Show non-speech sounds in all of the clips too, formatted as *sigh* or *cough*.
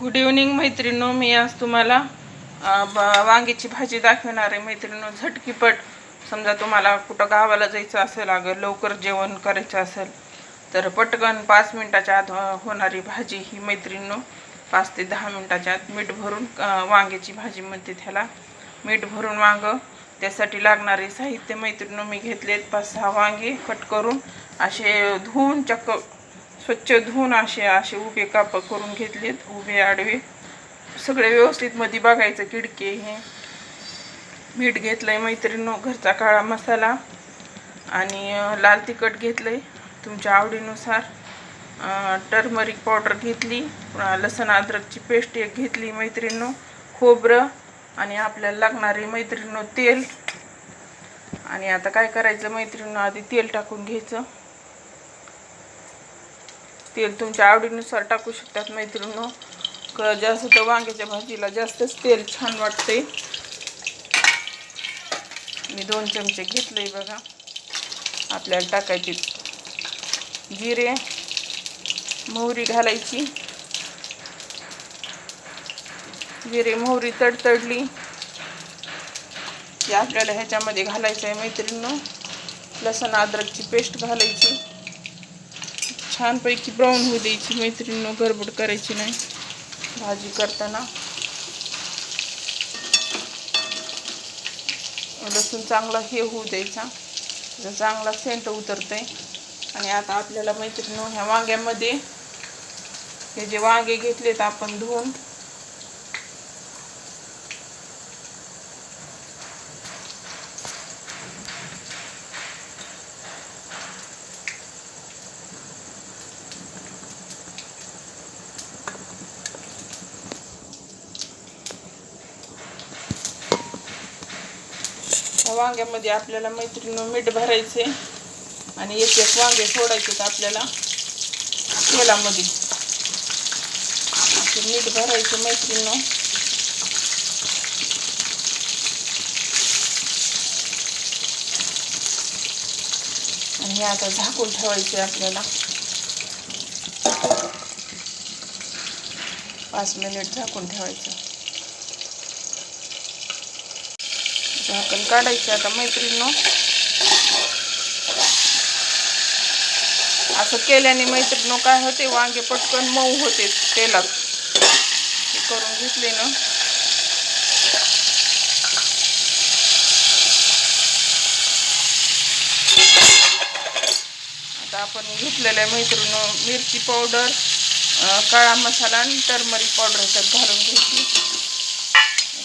Good evening मैत्रिणो मी आज तुम्हाला ब- वांग्याची भाजी दाखवणार आहे. मैत्रिणो झटकीपट समजा तुम्हाला कुठं गावाला जायचं असेल अगं लवकर जेवण करायचं असेल तर पटकन पाच मिनटाच्या आत होणारी भाजी ही मैत्रिणो पाच ते दहा मिनटाच्या आत मीठ भरून वांग्याची भाजी म्हणते त्याला. मीठ भरून वांग त्यासाठी लागणारे साहित्य मैत्रिणो मी घेतलेत पाच सहा वांगे कट करून असे धुवून चक्क स्वच्छ धुवून असे असे उभे काप करून घेतलेत. उभे आडवे. सगळे व्यवस्थित मध्ये बघायचं किडके हे. मीठ घेतलंय मैत्रिणीनो घरचा काळा मसाला. आणि लाल तिखट घेतलंय तुमच्या आवडीनुसार. टर्मरिक पावडर घेतली. पुन्हा लसण अद्रकची पेस्ट एक घेतली मैत्रिणीनो. खोबरं आणि आपल्याला लागणारे मैत्रिणीनो तेल. आणि आता काय करायचं? मैत्रिणीनं आधी तेल टाकून घ्यायचं. तेल तुमच्या आवडीनुसार टाकू शकतात मैत्रिणी क जास्त तर वांग्याच्या भाजीला जास्तच तेल छान वाटते मी दोन चमचे घेतले बघा. आपल्याला टाकायची जिरे मोहरी घालायची. जिरे मोहरी तडतडली. की आपल्याला ह्याच्यामध्ये घालायचं आहे मैत्रिणी लसण अद्रकची पेस्ट घालायची. छानपैकी ब्राऊन होऊ द्यायची मैत्रिणीनं गडबड करायची नाही. भाजी करताना. लसूण चांगला हे होऊ द्यायचा. चांगला सेंट उतरतंय. आणि आता आपल्याला मैत्रिणी ह्या वांग्यामध्ये हे जे वांगे घेतलेत आपण धुवून वांग्यामध्ये आपल्याला मैत्रिणी मीठ भरायचे आणि एक एक वांगे सोडायचे आपल्याला तेलामध्ये. मीठ भरायचे मैत्रिणी आणि हे आता झाकून ठेवायचे आपल्याला. पाच मिनिट झाकून ठेवायचं. झाकण काढायचे आता मैत्रिणीनं. असं केल्याने मैत्रिणीनं काय होते वांगे पटकन मऊ होते तेलात. करून घेतले ना. आता आपण घेतलेल्या मैत्रिणीनं मिरची पावडर काळा मसाला आणि टर्मरी पावडर घालून घ्यायची.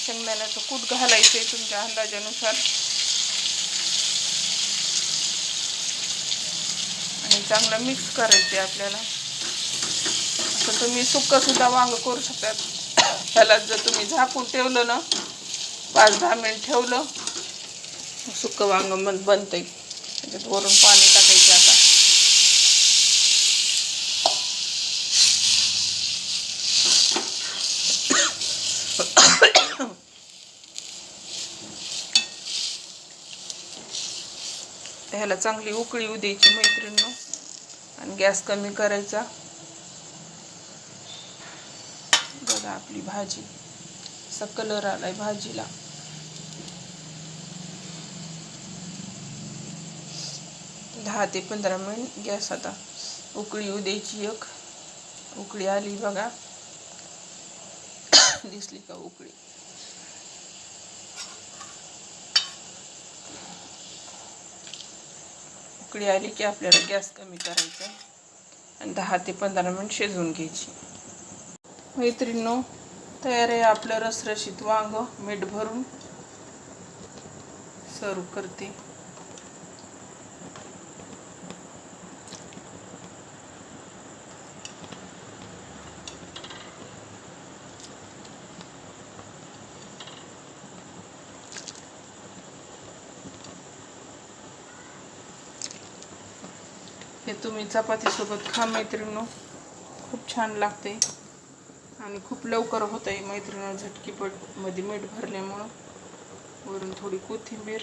शेंगदाण्याचं कूट घालायचं आहे तुमच्या अंदाजानुसार. आणि चांगलं मिक्स करायचे आपल्याला. असं तुम्ही सुक्क सुद्धा वांग करू शकतात. त्याला जर तुम्ही झाकून ठेवलं ना पाच दहा मिनिट ठेवलं सुक्क वांग मन बनतंय. त्याच्यात वरून पाणी टाकायचे आता. ह्याला चांगली उकळी येऊ द्यायची मैत्रिणी आणि गॅस कमी करायचा. बघा आपली भाजी. असा कलर आलाय भाजीला. दहा ते पंधरा मिनिट गॅस आता उकळी येऊ द्यायची एक. उकळी आली बघा. *coughs* दिसली का उकळी? उकळी आली की आपल्याला गॅस कमी करायचा आणि दहा ते पंधरा मिनिट शिजवून घ्यायची. मैत्रिणीनो तयार आहे आपलं रसरशीत वांग. मीठ भरून सर्व करते. तुम्ही चपातीसोबत खा मैत्रिणीनो. खूप छान लागते. आणि खूप लवकर होत आहे मैत्रिणीनो झटकीपटमध्ये मीठ भरल्यामुळं. वरून थोडी कोथिंबीर.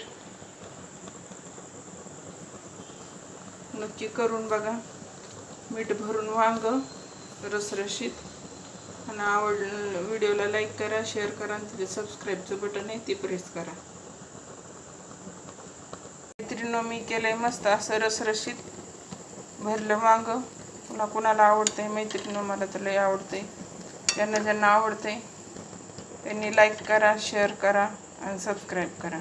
नक्की करून बघा. मीठ भरून वांग रसरशीत. आणि आवड व्हिडिओला लाईक करा शेअर करा आणि तिथे सबस्क्राईबचं बटन आहे ते प्रेस करा. मैत्रिणी मी केलंय मस्त असं रसरशीत. भरलं वांग पुन्हा कुणाला आवडते मैत्रिणीनं मला तर लई आवडते ज्यांना ज्यांना आवडते त्यांनी लाईक करा शेअर करा आणि सबस्क्राईब करा.